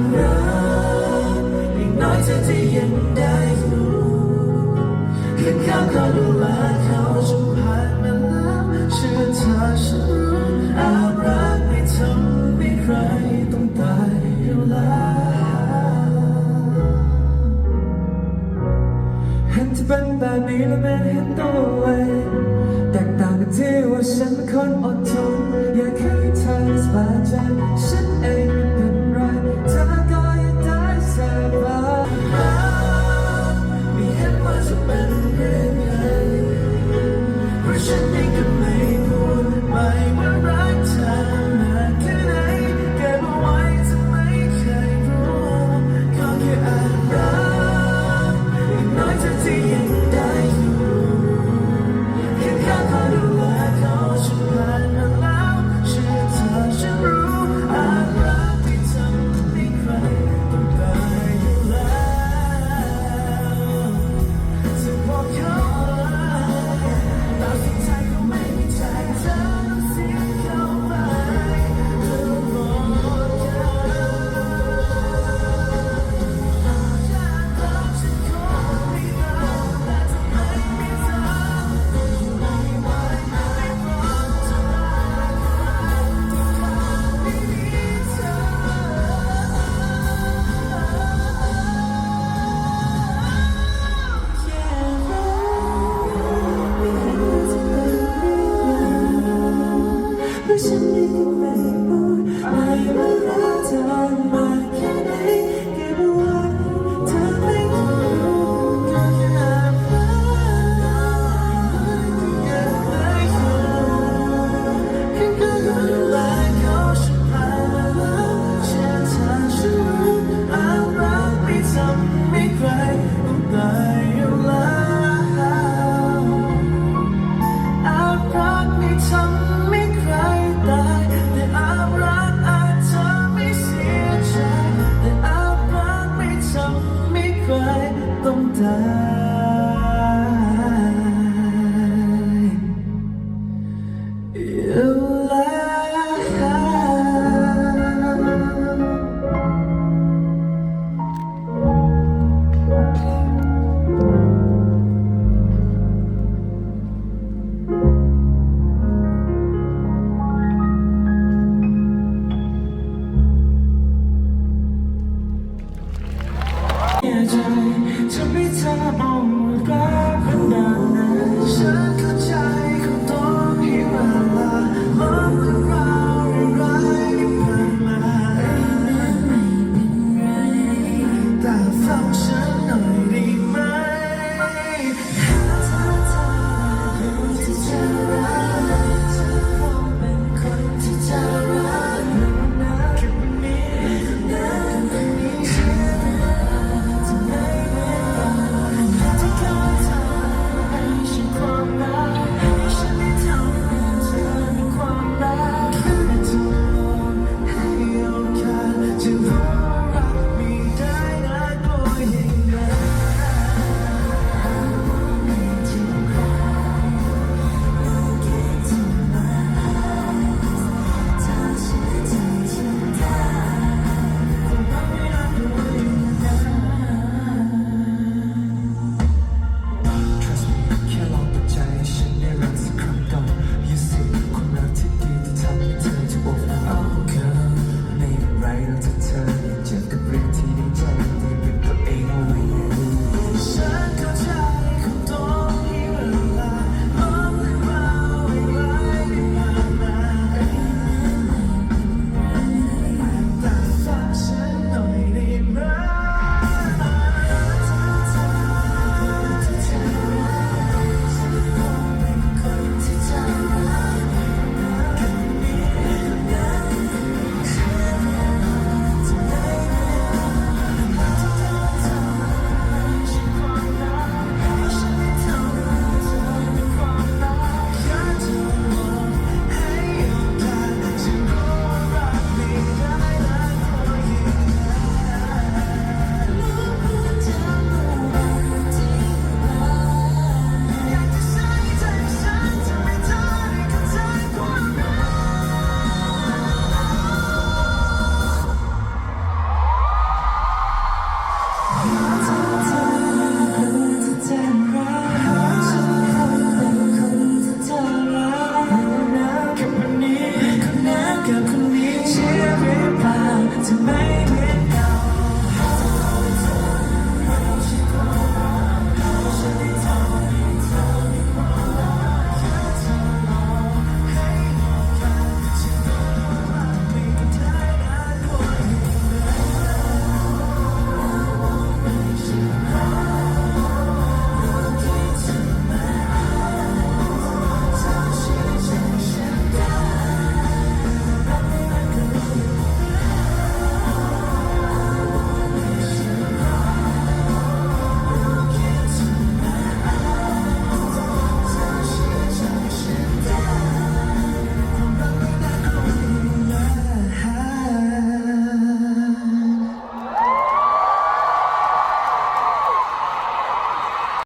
ความรักอย่างน้อยเธอจะยังได้รู้ขึ้นข้าวเขาดูแลเขาจนผ่านมาแล้วเชื่อเธอฉันรู้อารักไม่ทำให้ใครต้องตายอยู่แล้วเห็นเธอเป็นแบบนี้แล้วแม่เห็นตัวเองแตกต่างกันที่ว่าฉันเป็นคนอดทนอยากให้เธอสบายใจฉันเอง some